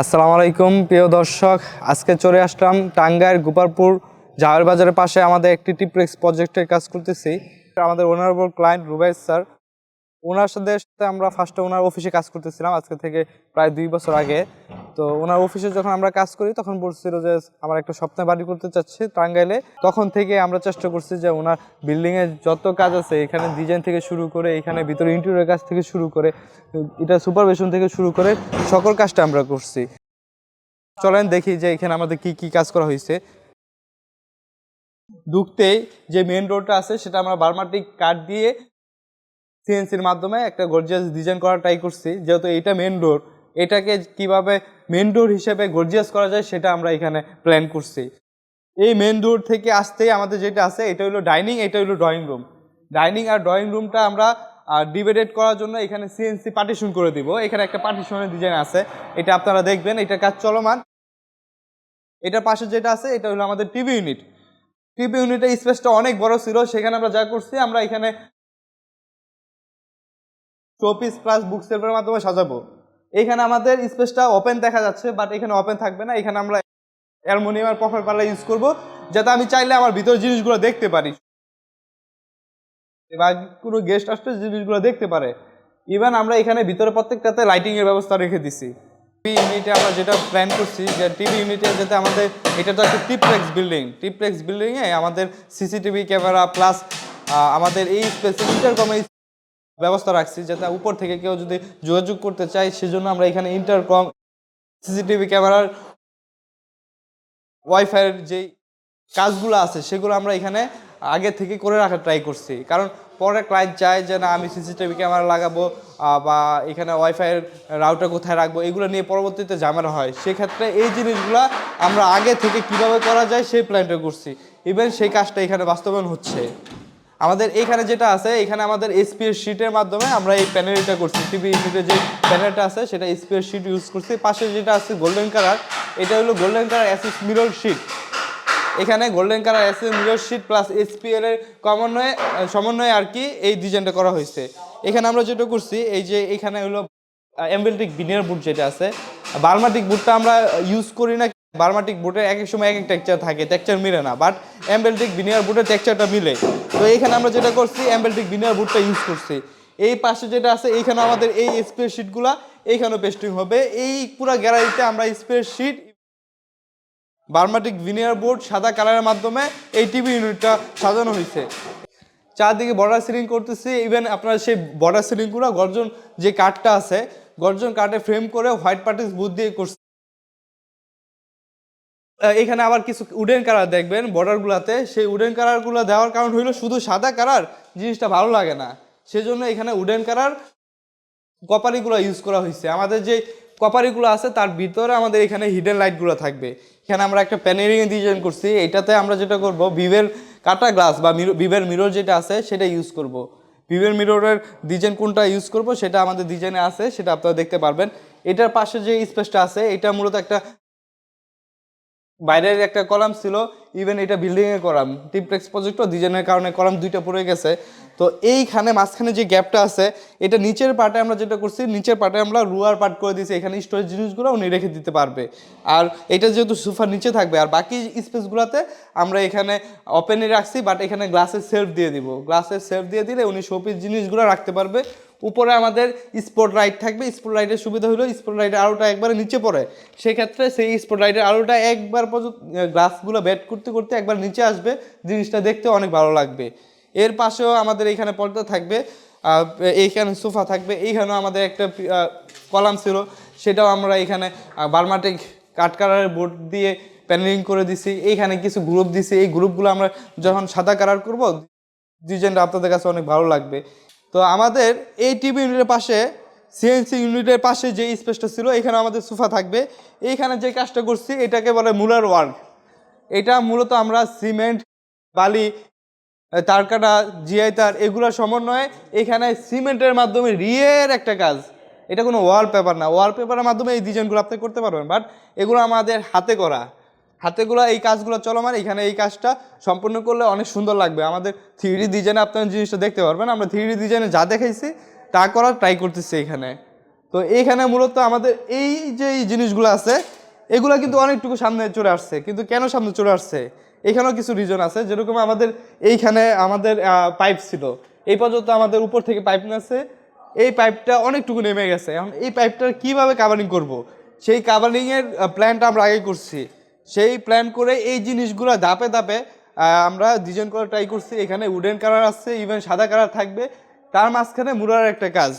আসসালামু আলাইকুম, প্রিয় দর্শক। আজকে চলে আসলাম টাঙ্গাইয়ের গোপালপুর জাহের বাজারের পাশে। আমাদের একটি টিপ্রেক্স প্রজেক্টের কাজ করতেছি। আমাদের ওনারেবল ক্লায়েন্ট রুবাইস স্যার। ওনার সাথে আমরা ফার্স্টে ওনার অফিসে কাজ করতেছিলাম আজকে থেকে প্রায় দুই বছর আগে। তো ওনার অফিসে যখন আমরা কাজ করি, তখন বলছিল যে, আমার একটা স্বপ্নে বাড়ি করতে চাচ্ছি টাঙ্গাইলে। তখন থেকে আমরা চেষ্টা করছি যে, ওনার বিল্ডিংয়ের যত কাজ আছে, এখানে ডিজাইন থেকে শুরু করে, এখানে ভিতরে ইন্টেরিয়র কাজ থেকে শুরু করে, এটা সুপারভিশন থেকে শুরু করে সকল কাজটা আমরা করছি। চলেন দেখি যে, এখানে আমাদের কি কি কাজ করা হয়েছে। ঢুকতেই যে মেন রোডটা আছে, সেটা আমরা বার্মাটিক কাঠ দিয়ে সিএনসির মাধ্যমে একটা গর্জিয়াস ডিজাইন করার ট্রাই করছি। যেহেতু এটা মেন ডোর এটাকে কীভাবে মেন ডোর হিসেবে গর্জিয়াস করা যায় সেটা আমরা এখানে প্ল্যান করছি। এই মেন ডোর থেকে আসতেই আমাদের যেটা আছে, এটা হলো ডাইনিং এটা হলো ড্রয়িং রুম ডাইনিং আর ড্রয়িং রুমটা আমরা ডিভাইডেড করার জন্য এখানে সিএনসি পার্টিশন করে দিব। এখানে একটা পার্টিশনের ডিজাইন আছে। এটা আপনারা দেখবেন এটা কাজ চলমান। এটার পাশে যেটা আছে, এটা হলো আমাদের টিভি ইউনিট টিভি ইউনিটের স্পেসটা অনেক বড় ছিল, সেখানে আমরা যা করছি, আমরা এখানে শোপিস প্লাস বুক সেলফের মাধ্যমে সাজাবো। এখানে আমাদের স্পেসটা ওপেন দেখা যাচ্ছে বাট এখানে ওপেন থাকবে না। এখানে আমরা অ্যালমোনিয়াম আর প্রফাইল পাল্লা ইউজ করব, যাতে আমি চাইলে আমার ভিতর জিনিসগুলো দেখতে পারি। বা কোনো গেস্ট আসলে জিনিসগুলো দেখতে পারে। ইভেন আমরা এখানে ভিতরে প্রত্যেকটাতে লাইটিংয়ের ব্যবস্থা রেখে দিছি। টিভি ইউনিটে আমরা যেটা প্ল্যান করছি, যে টিভি ইউনিটে যাতে আমাদের, এটা তো একটা টিপ্লেক্স বিল্ডিং টিপ্লেক্স বিল্ডিংয়ে আমাদের সিসিটিভি ক্যামেরা প্লাস আমাদের এই স্পেসে ইন্টারকমে ব্যবস্থা রাখছি যাতে উপর থেকে কেউ যদি যোগাযোগ করতে চায়, সেজন্য আমরা এখানে ইন্টারকম সিসিটিভি ক্যামেরার ওয়াইফাইয়ের যেই কাজগুলো আছে, সেগুলো আমরা এখানে আগে থেকে করে রাখার ট্রাই করছি। কারণ পরে ক্লায়েন্ট চায় যে, না, আমি সিসিটিভি ক্যামেরা লাগাবো বা এখানে ওয়াইফাইয়ের রাউটার কোথায় রাখব? এগুলো নিয়ে পরবর্তীতে ঝামেলা হয়। সেক্ষেত্রে এই জিনিসগুলো আমরা আগে থেকে কীভাবে করা যায়, সেই প্ল্যানটা করছি। ইভেন সেই কাজটা এখানে বাস্তবায়ন হচ্ছে। আমাদের এখানে যেটা আছে এখানে আমাদের এসপি এর শিটের মাধ্যমে আমরা এই প্যানেলটা করছি। টিভি ইউনিটের যে প্যানেলটা আছে, সেটা এসপি এর শিট ইউজ করছি। পাশে যেটা আছে গোল্ডেন কালার এটা হলো গোল্ডেন কালার অ্যাসিস মিরর শিট এখানে গোল্ডেন কালার অ্যাসিস মিরর শিট প্লাস এসপিএল এর সমন্বয়ে সমন্বয়ে আর কি এই ডিজাইনটা করা হয়েছে। এখানে আমরা যেটা করছি, এই যে এখানে হলো এমবেলটিক বিনিয়ার বুট যেটা আছে বার্মাটিক বুটটা আমরা ইউজ করি না বার্মাটিক বুটের এক এক সময় এক এক টেক্সচার থাকে টেক্সচার মিলে না বাট এমবেলটিক বিনিয়ার বুটের টেক্সচারটা মিলে। তো এইখানে আমরা যেটা করছি এমবেলটিক বিনিয়ার বুটটা ইউজ করছি। এই পাশে যেটা আছে এইখানে আমাদের এই স্প্রে শিটগুলা এইখানেও পেস্টিং হবে। এই পুরো গ্যালারিতে আমরা spray sheet Burma teak veneer board সাদা কালারের মাধ্যমে এই টিভি ইউনিটটা সাজানো হয়েছে। চারদিকে বর্ডার সিলিং করতেছি ইভেন আপনার সেই বর্ডার সিলিংগুলো গর্জন যে কাঠটা আছে, গর্জন কাঠে ফ্রেম করে হোয়াইট পার্টিস বুথ দিয়ে করছে। এখানে আবার কিছু উডেন কালার দেখবেন বর্ডারগুলোতে সেই উডেন কালারগুলো দেওয়ার কারণ হইল শুধু সাদা কালার জিনিসটা ভালো লাগে না। সেজন্য এখানে উডেন কালার কপারিগুলো ইউজ করা হয়েছে আমাদের যে কপারিগুলো আছে, তার ভিতরে আমাদের এখানে হিডেন লাইটগুলো থাকবে। এখানে আমরা একটা প্যানেলিং ডিজাইন করছি। এটাতে আমরা যেটা করব ভিভের কাটা গ্লাস বা ভিভের মিরর যেটা আছে, সেটা ইউজ করব। ভিভের মিররের ডিজাইন কোনটা ইউজ করব, সেটা আমাদের ডিজাইনে আছে, সেটা আপনারা দেখতে পারবেন। এটার পাশে যে স্পেসটা আছে, এটা মূলত একটা বাইরের একটা কলাম ছিল ইভেন এটা বিল্ডিং এর কলাম টিপটেক্স প্রজেক্টও ডিজাইনের কারণে কলাম দুইটা পড়ে গেছে। তো এইখানে মাঝখানে যে গ্যাপটা আছে, এটা নিচের পার্টে আমরা যেটা করছি, নিচের পার্টে আমরা রুয়ার পার্ট করে দিয়েছি, এখানে স্টোরেজ জিনিসগুলো উনি রেখে দিতে পারবে। আর এটা যেহেতু সোফার নিচে থাকবে, আর বাকি স্পেসগুলোতে আমরা এখানে ওপেনই রাখছি বাট এখানে গ্লাসের সেলফ দিয়ে দিব। গ্লাসের সেলফ দিয়ে দিলে উনি শোপিস জিনিসগুলো রাখতে পারবে উপরে আমাদের স্পট লাইট থাকবে। স্পট লাইটের সুবিধা হলো স্পট লাইটের আলোটা একবারে নিচে পড়ে। সেক্ষেত্রে সেই স্পট লাইটের আলোটা একবার পর্যন্ত গ্লাসগুলো ব্যাট করতে করতে একবার নিচে আসবে। জিনিসটা দেখতে অনেক ভালো লাগবে। এর পাশেও আমাদের এইখানে পর্দা থাকবে। এইখানে সোফা থাকবে। এইখানেও আমাদের একটা কলাম ছিল। সেটাও আমরা এখানে বার্মাটিক কাঠ কালারের বোর্ড দিয়ে প্যানেলিং করে দিছি। এইখানে কিছু গ্রুপ দিছি। এই গ্রুপগুলো আমরা যখন সাদা কালার করব ডিজাইনটা আপনাদের কাছে অনেক ভালো লাগবে। তো আমাদের এই টিভি ইউনিটের পাশে সিএনসি ইউনিটের পাশে যে স্পেসটা ছিল এখানে আমাদের সোফা থাকবে। এইখানে যে কাজটা করছি, এটাকে বলে মুলার ওয়ার্ক। এটা মূলত আমরা সিমেন্ট, বালি তারকাটা, জিআই তার এগুলো সমন্বয়ে এখানে সিমেন্টের মাধ্যমে রিয়ের একটা কাজ। এটা কোনো ওয়াল পেপার না। ওয়াল পেপারের মাধ্যমে এই ডিজাইনগুলো আপনি করতে পারবেন, বাট এগুলো আমাদের হাতে করা। হাতেগুলো এই কাজগুলো চলমান, এখানে এই কাজটা সম্পূর্ণ করলে অনেক সুন্দর লাগবে। আমাদের থ্রি ডিজাইনে আপনার জিনিসটা দেখতে পারবেন। আমরা থ্রি ডিজাইনে যা দেখাইছি, তা করার ট্রাই করতেছি এখানে। তো এইখানে মূলত আমাদের এই যে এই জিনিসগুলো আছে, এগুলো কিন্তু অনেকটুকু সামনে চলে আসছে। কিন্তু কেন সামনে চলে আসছে? এখানেও কিছু রিজন আছে। যেরকম আমাদের এইখানে আমাদের পাইপ ছিল। এই পর্যন্ত আমাদের উপর থেকে পাইপ আছে এই পাইপটা অনেকটুকু নেমে গেছে। এখন এই পাইপটা কীভাবে কাভারিং করব? সেই কাভারিং এর প্ল্যানটা আমরা আগে করছি। সেই প্ল্যান করে এই জিনিসগুলো ধাপে ধাপে আমরা ডিজাইন করে ট্রাই করছি। এখানে উডেন কালার আসছে ইভেন সাদা কালার থাকবে। তার মাঝখানে মুরার একটা কাজ।